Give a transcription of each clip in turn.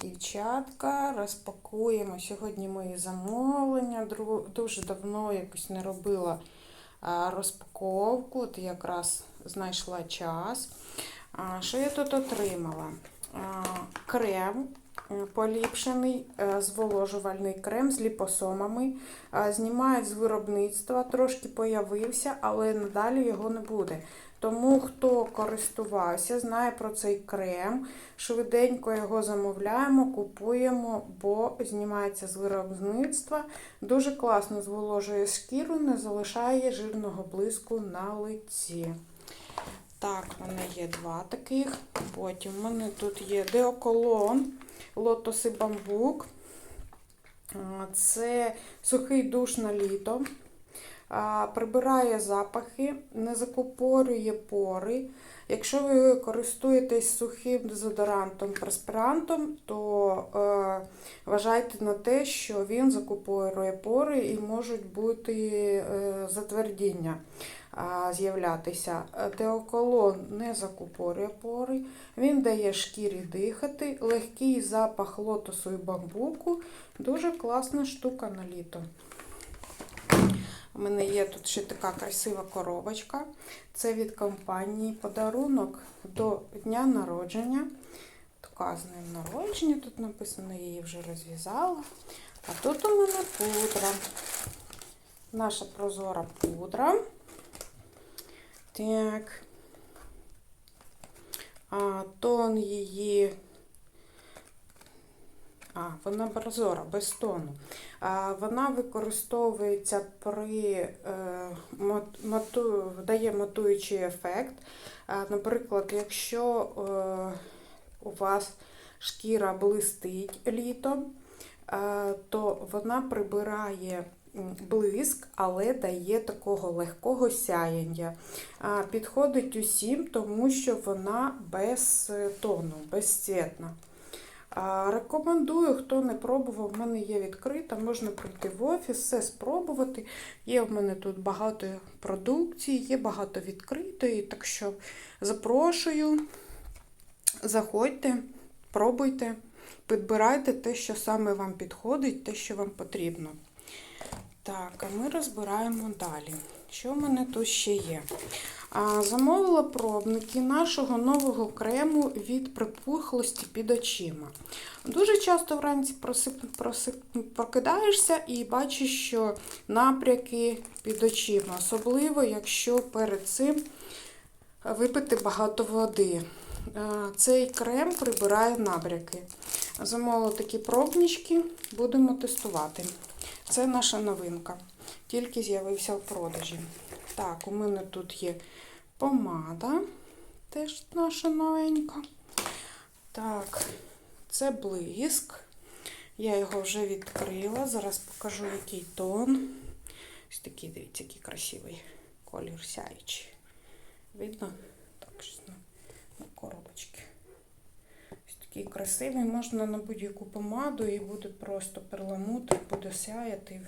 дівчатка, розпакуємо сьогодні мої замовлення. Дуже давно якось не робила розпаковку, от якраз знайшла час. Що я тут отримала? Крем е, поліпшений, е, зволожувальний крем з ліпосомами. Знімають з виробництва, трошки появився, але надалі його не буде. Тому хто користувався, знає про цей крем. Швиденько його замовляємо, купуємо, бо знімається з виробництва. Дуже класно зволожує шкіру, не залишає жирного блиску на лиці. Так, в мене є два таких. Потім в мене тут є деоколон, лотоси бамбук. Це сухий душ на літо. Прибирає запахи, не закупорює пори. Якщо ви користуєтесь сухим дезодорантом преспірантом, то е, вважайте на те, що він закупорює пори і можуть бути е, затвердіння а, з'являтися. Теоколон не закупорює пори, він дає шкірі дихати, легкий запах лотосу і бамбуку. Дуже класна штука на літо. У мене є тут ще така красива коробочка. Це від компанії подарунок до дня народження. Така з ним народження, тут написано, я її вже розв'язала. А тут у мене пудра. Наша прозора пудра. Так. А, тон її. А, вона прозора, без тону. А, Вона використовується при е, мат- мату, дає матуючий ефект. А, Наприклад, якщо е, у вас шкіра блистить літом, то вона прибирає блиск, але дає такого легкого сяєння. Підходить усім, тому що вона без е, тону, безцвітна. Рекомендую, хто не пробував, в мене є відкрита, можна прийти в офіс, все спробувати. Є в мене тут багато продукції, є багато відкритої, так що запрошую, заходьте, пробуйте, підбирайте те, що саме вам підходить, те, що вам потрібно. Так, а ми розбираємо далі. Що в мене тут ще є? Замовила пробники нашого нового крему від припухлості під очима. Дуже часто вранці просип, просип, прокидаєшся і бачиш, що напряки під очима, особливо, якщо перед цим випити багато води. Цей крем прибирає набряки. Замовила такі пробнички, будемо тестувати. Це наша новинка. Тільки з'явився в продажі. Так, у мене тут є помада, теж наша новенька. Так, це блиск. Я його вже відкрила. Зараз покажу, який тон. Ось такий, дивіться, який красивий колір сяючий. Видно? Так, на, на коробочці. Ось такий красивий. Можна на будь-яку помаду і буде просто перламутр, буде сяяти.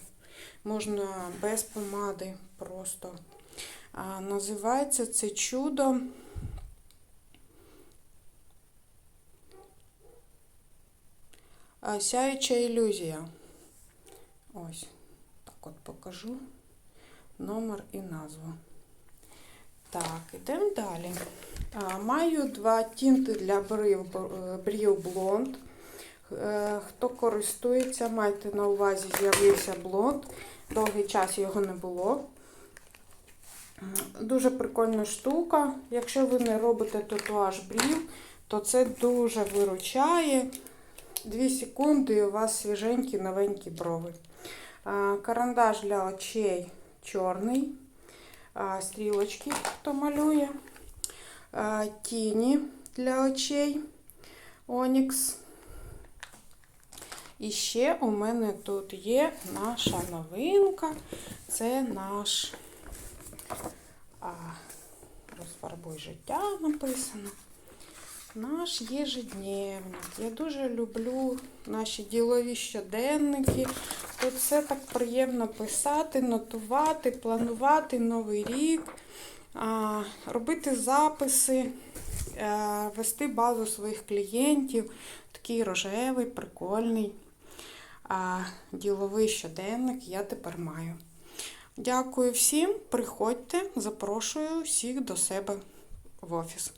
Можна без помади просто. Називається це чудо. Сяюча ілюзія. Ось, так от покажу номер і назву. Так, ідемо далі. Маю два тінти для брів, брів блонд. Е, Хто користується, майте на увазі, з'явився блонд. Довгий час його не було. Дуже прикольна штука. Якщо ви не робите татуаж брів, то це дуже виручає. Дві секунди і у вас свіженькі новенькі брови. Карандаш для очей чорний. Стрілочки, хто малює. Тіні для очей. Онікс. І ще у мене тут є наша новинка. Це наш а, розфарбуй життя написано. Наш єжедневник. Я дуже люблю наші ділові щоденники. Тут все так приємно писати, нотувати, планувати новий рік, робити записи. е, вести базу своїх клієнтів. Такий рожевий, прикольний діловий щоденник я тепер маю. Дякую всім. Приходьте, запрошую всіх до себе в офіс.